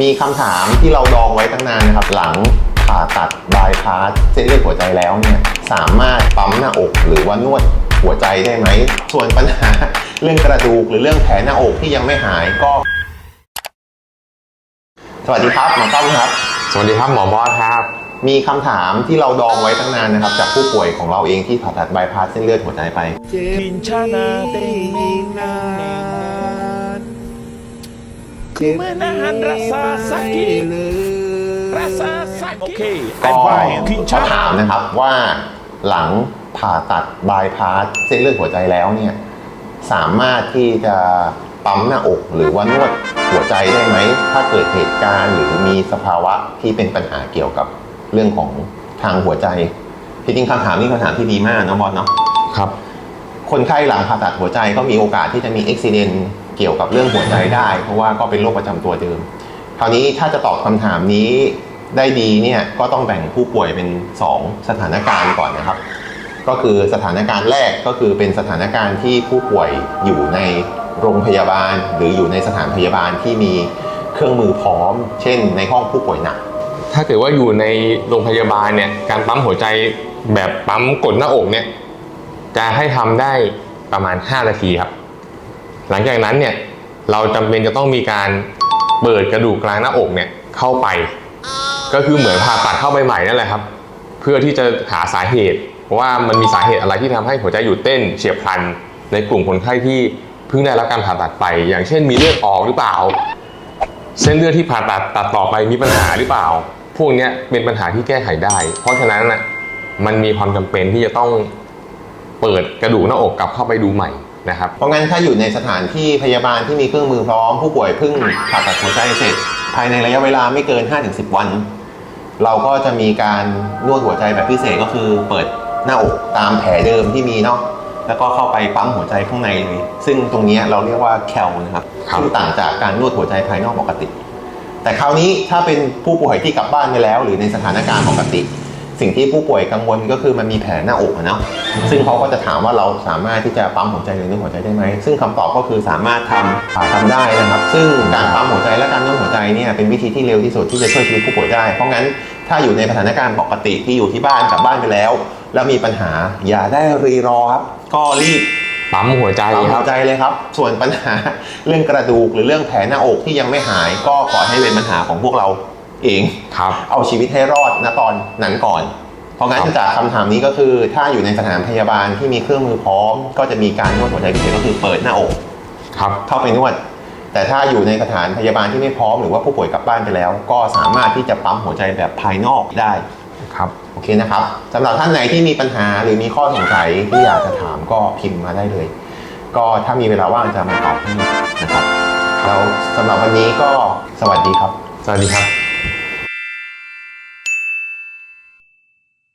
มีคำถามที่เราดองไว้ตั้งนานนะครับ หลังผ่าตัดบายพาสเส้นเลือดหัวใจแล้วเนี่ยสามารถปั๊มหน้าอกหรือว่านวดหัวใจได้ไหม ส่วนปัญหาเรื่องกระดูกหรือเรื่องแผลหน้าอกที่ยังไม่หายก็ สวัสดีครับหมอต้อมครับ สวัสดีครับหมอบอสครับ มีคำถามที่เราดองไว้ตั้งนานนะครับ จากผู้ป่วยของเราเองที่ผ่าตัดบายพาสเส้นเลือดหัวใจไป Ku menahan rasa sakit Rasa sakit Okey ก็ Advice ขอถามนะครับว่าหลังผ่าตัดบายพาสเส้นเลือดหัวใจแล้วเนี่ยสามารถที่จะปั๊มหน้าอกหรือว่านวดหัวใจได้ไหม ถ้าเกิดเหตุการณ์หรือมีสภาวะที่เป็นปัญหาเกี่ยวกับเรื่องของทางหัวใจที่จริงคำถามนี้คำถามที่ดีมากนะบอลเนาะครับ คนไข้หลังผ่าตัดหัวใจก็มีโอกาสที่จะมีอุบิเหตุเกี่ยวกับเรื่องหัวใจได้ เพราะว่าก็เป็นโรคประจำตัวเดิม คราวนี้ถ้าจะตอบคำถามนี้ได้ดีเนี่ยก็ต้องแบ่งผู้ป่วยเป็น 2 สถานการณ์ก่อนนะครับ ก็คือสถานการณ์แรกก็คือเป็นสถานการณ์ที่ผู้ป่วยอยู่ในโรงพยาบาล หรืออยู่ในสถานพยาบาลที่มีเครื่องมือพร้อม เช่น ในห้องผู้ป่วยหนัก ถ้าเกิดว่าอยู่ในโรงพยาบาลเนี่ยการปั๊มหัวใจแบบปั๊มกดหน้าอกเนี่ย จะให้ทำได้ประมาณ 5 นาทีครับ หลังจากนั้นเนี่ยเราจำเป็นจะต้องมีการเปิดกระดูกกลางหน้าอกเนี่ยเข้าไป ก็คือเหมือนผ่าตัดเข้าไปใหม่นั่นแหละครับ เพื่อที่จะหาสาเหตุว่ามันมีสาเหตุอะไรที่ทำให้หัวใจหยุดเต้นเฉียบพลัน ในกลุ่มคนไข้ที่เพิ่งได้รับการผ่าตัดไป อย่างเช่นมีเลือดออกหรือเปล่า เส้นเลือดที่ผ่าตัดตัดต่อไปมีปัญหาหรือเปล่า พวกนี้เป็นปัญหาที่แก้ไขได้ เพราะฉะนั้นน่ะมันมีความจำเป็นที่จะต้อง เปิดกระดูกหน้าอกกลับเข้าไปดูใหม่นะครับเพราะงั้นถ้าอยู่ในสถานที่พยาบาลที่มีเครื่องมือพร้อม ผู้ป่วยเพิ่งผ่าตัดหัวใจเสร็จ ภายในระยะเวลาไม่เกิน 5-10 วัน เราก็จะมีการนวดหัวใจแบบพิเศษก็คือเปิดหน้าอกตามแผลเดิมที่มีเนาะแล้วก็เข้าไปปั๊มหัวใจข้างในเลยซึ่งตรงเนี้ยเราเรียกว่าแคลนะครับครับซึ่งต่างจากการนวดหัวใจภายนอกปกติ แต่คราวนี้ถ้าเป็นผู้ป่วยที่กลับบ้านไปแล้ว หรือในสถานการณ์ปกติ สิ่งที่ผู้ป่วยกังวลก็คือมันมีแผลหน้าอกอะเนาะ ซึ่งเขาก็จะถามว่าเราสามารถที่จะปั๊มหัวใจหรือนวดหัวใจได้ไหม ซึ่งคำตอบก็คือสามารถทำอ่าทำได้นะครับ ซึ่งการปั๊มหัวใจและการนวดหัวใจเนี่ยเป็นวิธีที่เร็วที่สุดที่จะช่วยชีวิตผู้ป่วยได้ เพราะงั้นถ้าอยู่ในสถานการณ์ปกติที่อยู่ที่บ้านกลับบ้านไปแล้ว แล้วมีปัญหาอย่าได้รีรอครับก็รีบปั๊มหัวใจปั๊มคหัรัวบใจเลยครับ ส่วนปัญหาเรื่องกระดูกหรือเรื่องแผลหน้าอกที่ยังไม่หาย ก็ขอให้เป็นปัญหาของพวกเราเองครับเอาชีวิตให้รอดณตอนนั้นก่อนเพ ราะงั้นครับจากคำถามนี้ก็คือถ้าอยู่ในสถานพยาบาลที่มีเครื่องมือพร้อม ก็จะมีการนวดหัวใจพิเศษก็คือเปิดหน้าอก ครับ เข้าไปนวด แต่ถ้าอยู่ในสถานพยาบาลที่ไม่พร้อมหรือว่าผู้ป่วยกลับบ้านไปแล้ว ก็สามารถที่จะปั๊มหัวใจแบบภายนอกได้ ครับ โอเคนะครับสำหรับท่านไหนที่มีปัญหาหรือมีข้อสงสัยที่อยากจะถามก็พิมพ์มาได้เลย ก็ถ้ามีเวลาว่างจะมาตอบให้นะครับแล้วสำหรับวันนี้ก็สวัสดีครับ สวัสดีครับ